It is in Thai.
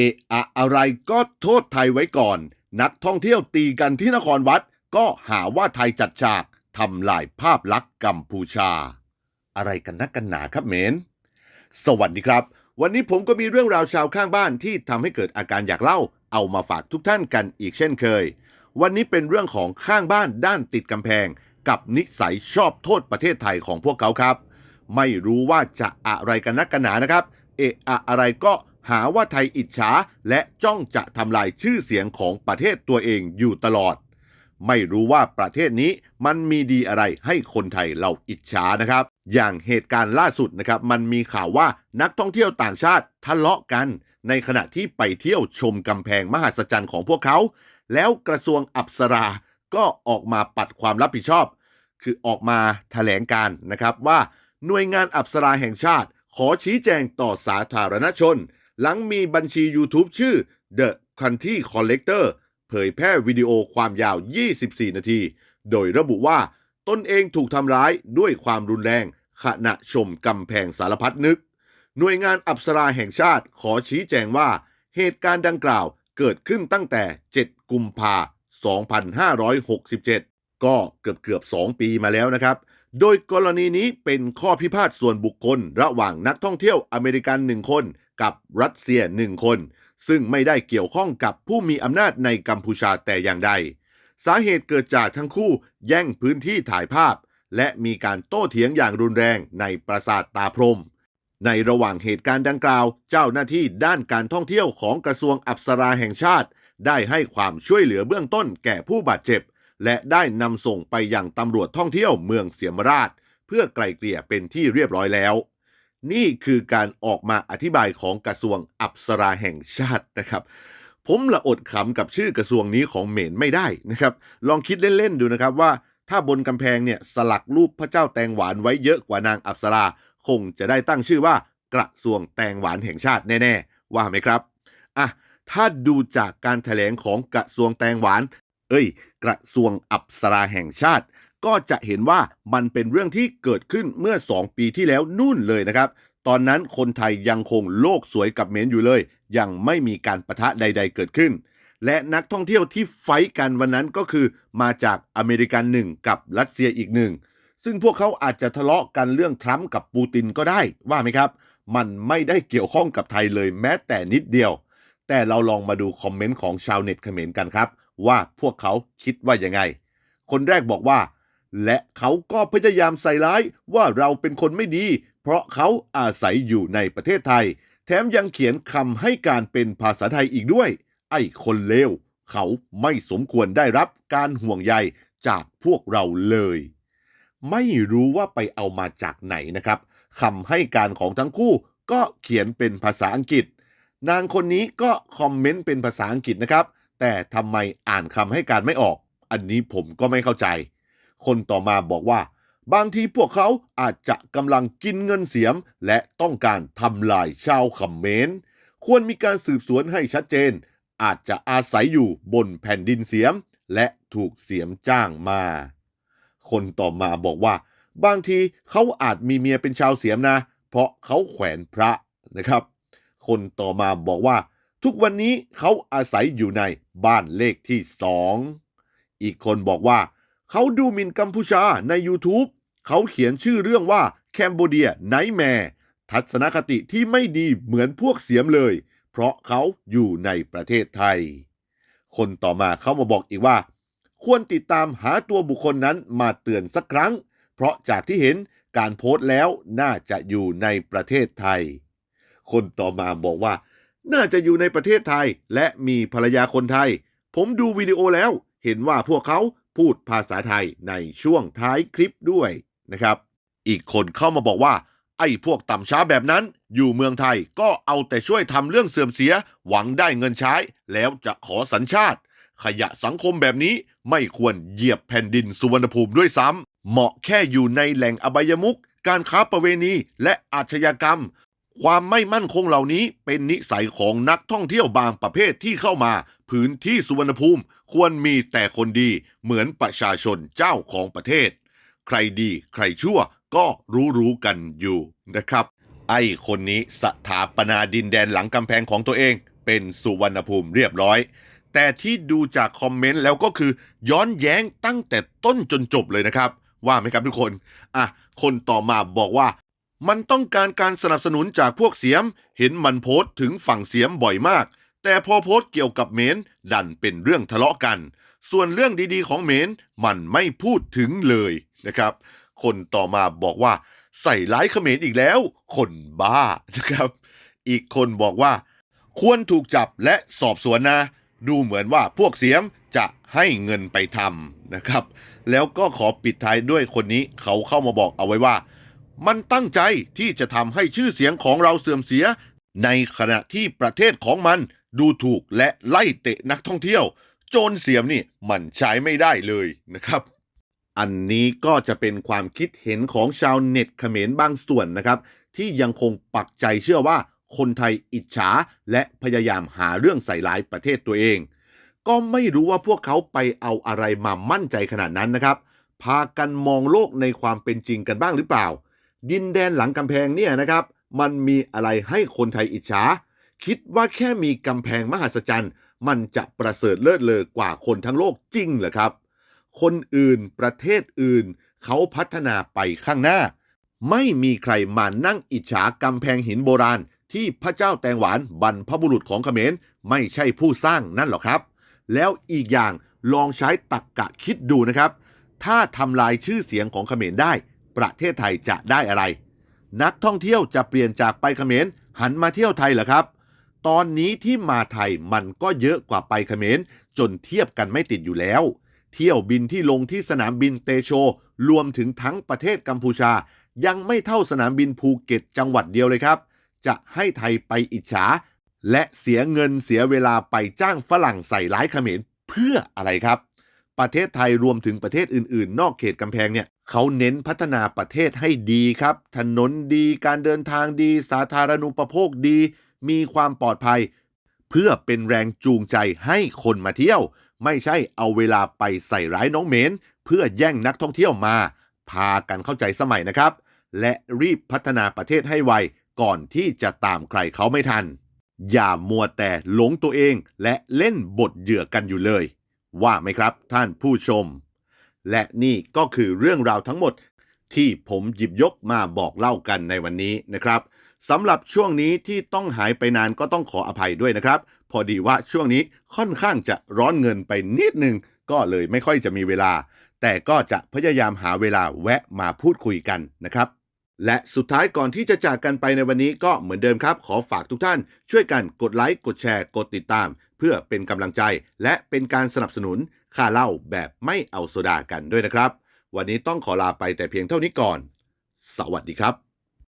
เอะอะอะไรก็โทษไทยไว้ก่อน นักท่องเที่ยวตีกันที่นครวัด ก็หาว่าไทยจัดฉากทำลายภาพลักษณ์กัมพูชา อะไรกันนักกันหนาครับเมน สวัสดีครับ วันนี้ผมก็มีเรื่องราวชาวข้างบ้านที่ทำให้เกิดอาการอยากเล่า เอามาฝากทุกท่านกันอีกเช่นเคย วันนี้เป็นเรื่องของข้างบ้านด้านติดกำแพง กับนิสัยชอบโทษประเทศไทยของพวกเขาครับ ไม่รู้ว่าจะอะไรกันนักกันหนานะครับ เอะอะอะไรก็ หาว่าไทยอิจฉาและจ้องจะทำลายชื่อเสียงของประเทศตัวเองอยู่ตลอด ไม่รู้ว่าประเทศนี้มันมีดีอะไรให้คนไทยเราอิจฉานะครับ อย่างเหตุการณ์ล่าสุดนะครับมันมีข่าวว่านักท่องเที่ยวต่างชาติทะเลาะกัน ในขณะที่ไปเที่ยวชมกำแพงมหัศจรรย์ของพวกเขา แล้วกระทรวงอัปสราก็ออกมาปัดความรับผิดชอบ คือออกมาแถลงการนะครับว่าหน่วยงานอัปสราแห่งชาติ ขอชี้แจงต่อสาธารณชน หลังมีบัญชี YouTube ชื่อ The Country Collector เผยแพร่วิดีโอความยาว 24 นาที โดยระบุว่าตนเองถูกทำร้ายด้วยความรุนแรง ขณะชมกำแพงสารพัดนึก หน่วยงานอัปสราแห่งชาติขอชี้แจงว่า เหตุการณ์ดังกล่าวเกิดขึ้นตั้งแต่ 7 กุมภา2567 ก็เกือบเกือบ 2 ปีมาแล้วนะครับ โดยกรณีนี้เป็นข้อพิพาทส่วนบุคคล ระหว่างนักท่องเที่ยวอเมริกันหนึ่งคน กับรัสเซียหนึ่งคน ซึ่งไม่ได้เกี่ยวข้องกับผู้มีอำนาจในกัมพูชาแต่อย่างใด สาเหตุเกิดจากทั้งคู่แย่งพื้นที่ถ่ายภาพ และมีการโต้เถียงอย่างรุนแรงในปราสาทตาพรม ในระหว่างเหตุการณ์ดังกล่าว เจ้าหน้าที่ด้านการท่องเที่ยวของกระทรวงอัปสราแห่งชาติ ได้ให้ความช่วยเหลือเบื้องต้นแก่ผู้บาดเจ็บ และได้นำส่งไปยังตำรวจท่องเที่ยวเมืองเสียมราช เพื่อไกลเกลี่ยเป็นที่เรียบร้อยแล้ว นี่คือการออกมาอธิบายของกระทรวงอัปสราแห่งชาตินะครับผมละอดขำกับชื่อกระทรวงนี้ของเหมนไม่ได้นะครับ ลองคิดเล่นๆดูนะครับว่า ถ้าบนกำแพงเนี่ยสลักรูปพระเจ้าแตงหวานไว้เยอะกว่านางอัปสราคงจะได้ตั้งชื่อว่า กระทรวงแตงหวานแห่งชาติแน่ ๆ ว่าไหมครับอะถ้าดูจากการแถลงของกระทรวงแตงหวาน เอ้ย กระทรวงอัปสราแห่งชาติ ก็จะเห็นว่ามันเป็นเรื่องที่เกิดขึ้นเมื่อ 2 ปีที่แล้วนู่นเลยนะครับ ตอนนั้นคนไทยยังคงโลกสวยกับเมนอยู่เลย ยังไม่มีการประทะใด ๆ เกิดขึ้น และนักท่องเที่ยวที่ไฟกันวันนั้นก็คือมาจากอเมริกันหนึ่งกับรัสเซียอีกหนึ่งซึ่งพวกเขาอาจจะทะเลาะกันเรื่องทรัมป์กับปูตินก็ได้ว่าไหมครับ มันไม่ได้เกี่ยวข้องกับไทยเลยแม้แต่นิดเดียว แต่เราลองมาดูคอมเมนต์ของชาวเน็ตเขมรกันครับ ว่าพวกเขาคิดว่ายังไง คนแรกบอกว่า และเขาก็พยายามใส่ร้ายว่าเราเป็นคนไม่ดี เพราะเขาอาศัยอยู่ในประเทศไทย แถมยังเขียนคำให้การเป็นภาษาไทยอีกด้วย ไอ้คนเลวเขาไม่สมควรได้รับการห่วงใยจากพวกเราเลย ไม่รู้ว่าไปเอามาจากไหนนะครับคำให้การของทั้งคู่ก็เขียนเป็นภาษาอังกฤษ นางคนนี้ก็คอมเมนต์เป็นภาษาอังกฤษนะครับ แต่ทำไมอ่านคำให้การไม่ออก อันนี้ผมก็ไม่เข้าใจ คนต่อมาบอกว่า บางทีพวกเขาอาจจะกำลังกินเงินเสียม และต้องการทำลายชาวเขมรควรมีการสืบสวนให้ชัดเจน อาจจะอาศัยอยู่บนแผ่นดินเสียม และถูกเสียมจ้างมา คนต่อมาบอกว่า บางทีเขาอาจมีเมียเป็นชาวเสียมนะ เพราะเขาแขวนพระนะครับ คนต่อมาบอกว่า ทุกวันนี้เขาอาศัยอยู่ในบ้านเลขที่สองอีกคนบอกว่า เขาดูหมินกัมพูชาใน YouTube เขาเขียนชื่อเรื่องว่าแคนโบเดียไนแมร์ทัศนคติที่ไม่ดีเหมือนพวกเสียมเลย เพราะเขาอยู่ในประเทศไทย คนต่อมาเขามาบอกอีกว่า ควรติดตามหาตัวบุคคลนั้นมาเตือนสักครั้ง เพราะจากที่เห็นการโพสต์แล้วน่าจะอยู่ในประเทศไทย คนต่อมาบอกว่า น่าจะอยู่ในประเทศไทย และมีภรรยาคนไทย ผมดูวิดีโอแล้ว เห็นว่าพวกเขาพูดภาษาไทยในช่วงท้ายคลิปด้วยนะครับ อีกคนเข้ามาบอกว่า ไอ้พวกต่ำช้าแบบนั้น อยู่เมืองไทยก็เอาแต่ช่วยทำเรื่องเสื่อมเสีย หวังได้เงินใช้ แล้วจะขอสัญชาติ ขยะสังคมแบบนี้ไม่ควรเหยียบแผ่นดินสุวรรณภูมิด้วยซ้ำเหมาะแค่อยู่ในแหล่งอบายมุกการค้าประเวณีและอาชญากรรม ความไม่มั่นคงเหล่านี้เป็นนิสัยของนักท่องเที่ยวบางประเภทที่เข้ามา พื้นที่สุวรรณภูมิควรมีแต่คนดีเหมือนประชาชนเจ้าของประเทศ ใครดีใครชั่วก็รู้รู้ๆกันอยู่นะครับ ไอ้คนนี้สถาปนาดินแดนหลังกำแพงของตัวเอง เป็นสุวรรณภูมิเรียบร้อย แต่ที่ดูจากคอมเมนต์แล้วก็คือ ย้อนแย้งตั้งแต่ต้นจนจบเลยนะครับ ว่าไหมครับทุกคน อะ คนต่อมาบอกว่า มันต้องการการสนับสนุนจากพวกเสียม เห็นมันโพสต์ถึงฝั่งเสียมบ่อยมาก แต่พอโพสต์เกี่ยวกับเมนดันเป็นเรื่องทะเลาะกัน ส่วนเรื่องดีๆของเมนมันไม่พูดถึงเลยนะครับ คนต่อมาบอกว่า ใส่ร้ายเขมรอีกแล้ว คนบ้านะครับ อีกคนบอกว่า ควรถูกจับและสอบสวนนะ ดูเหมือนว่าพวกเสียมจะให้เงินไปทำนะครับ แล้วก็ขอปิดท้ายด้วยคนนี้เขาเข้ามาบอกเอาไว้ว่า มันตั้งใจที่จะทำให้ชื่อเสียงของเราเสื่อมเสีย ในขณะที่ประเทศของมันดูถูกและไล่เตะนักท่องเที่ยว โจรเสียมนี่มันใช้ไม่ได้เลยนะครับ อันนี้ก็จะเป็นความคิดเห็นของชาวเน็ตเขมรบางส่วนนะครับ ที่ยังคงปักใจเชื่อว่าคนไทยอิจฉาและพยายามหาเรื่องใส่ร้ายประเทศตัวเอง ก็ไม่รู้ว่าพวกเขาไปเอาอะไรมามั่นใจขนาดนั้นนะครับ พากันมองโลกในความเป็นจริงกันบ้างหรือเปล่า ดินแดนหลังกำแพงเนี่ยนะครับ มันมีอะไรให้คนไทยอิจฉา คิดว่าแค่มีกำแพงมหัศจรรย์ มันจะประเสริฐเลิศเลอกว่าคนทั้งโลกจริงเหรอครับ คนอื่นประเทศอื่น เขาพัฒนาไปข้างหน้า ไม่มีใครมานั่งอิจฉากำแพงหินโบราณ ที่พระเจ้าแตงหวานบรรพบุรุษของเขมรไม่ใช่ผู้สร้างนั่นหรอกครับ แล้วอีกอย่างลองใช้ตักกะคิดดูนะครับ ถ้าทำลายชื่อเสียงของเขมรได้ ประเทศไทยจะได้อะไร นักท่องเที่ยวจะเปลี่ยนจากไปเขมรหันมาเที่ยวไทยเหรอครับ ตอนนี้ที่มาไทยมันก็เยอะกว่าไปเขมรจนเทียบกันไม่ติดอยู่แล้ว เที่ยวบินที่ลงที่สนามบินเตโช รวมถึงทั้งประเทศกัมพูชา ยังไม่เท่าสนามบินภูเก็ตจังหวัดเดียวเลยครับ จะให้ไทยไปอิจฉา และเสียเงินเสียเวลาไปจ้างฝรั่งใส่ร้ายเขมรเพื่ออะไรครับประเทศไทยรวมถึงประเทศอื่น ๆ นอกเขตกำแพงเนี่ย เขาเน้นพัฒนาประเทศให้ดีครับ ถนนดีการเดินทางดี สาธารณูปโภคดี มีความปลอดภัย เพื่อเป็นแรงจูงใจให้คนมาเที่ยว ไม่ใช่เอาเวลาไปใส่ร้ายน้องเมนเพื่อแย่งนักท่องเที่ยวมา พากันเข้าใจสมัยนะครับ และรีบพัฒนาประเทศให้ไวก่อนที่จะตามใครเขาไม่ทัน อย่ามัวแต่หลงตัวเองและเล่นบทเหยื่อกันอยู่เลย ว่าไหมครับท่านผู้ชม และนี่ก็คือเรื่องราวทั้งหมดที่ผมหยิบยกมาบอกเล่ากันในวันนี้นะครับสำหรับช่วงนี้ที่ต้องหายไปนานก็ต้องขออภัยด้วยนะครับ พอดีว่าช่วงนี้ค่อนข้างจะร้อนเงินไปนิดนึง ก็เลยไม่ค่อยจะมีเวลา แต่ก็จะพยายามหาเวลาแวะมาพูดคุยกันนะครับ และสุดท้ายก่อนที่จะจากกันไปในวันนี้ก็เหมือนเดิมครับ ขอฝากทุกท่าน ช่วยกันกดไลค์กดแชร์ กดติดตาม เพื่อเป็นกำลังใจ และเป็นการสนับสนุน ค่าเล่าแบบไม่เอาโซดากันด้วยนะครับ วันนี้ต้องขอลาไปแต่เพียงเท่านี้ก่อน สวัสดีครับ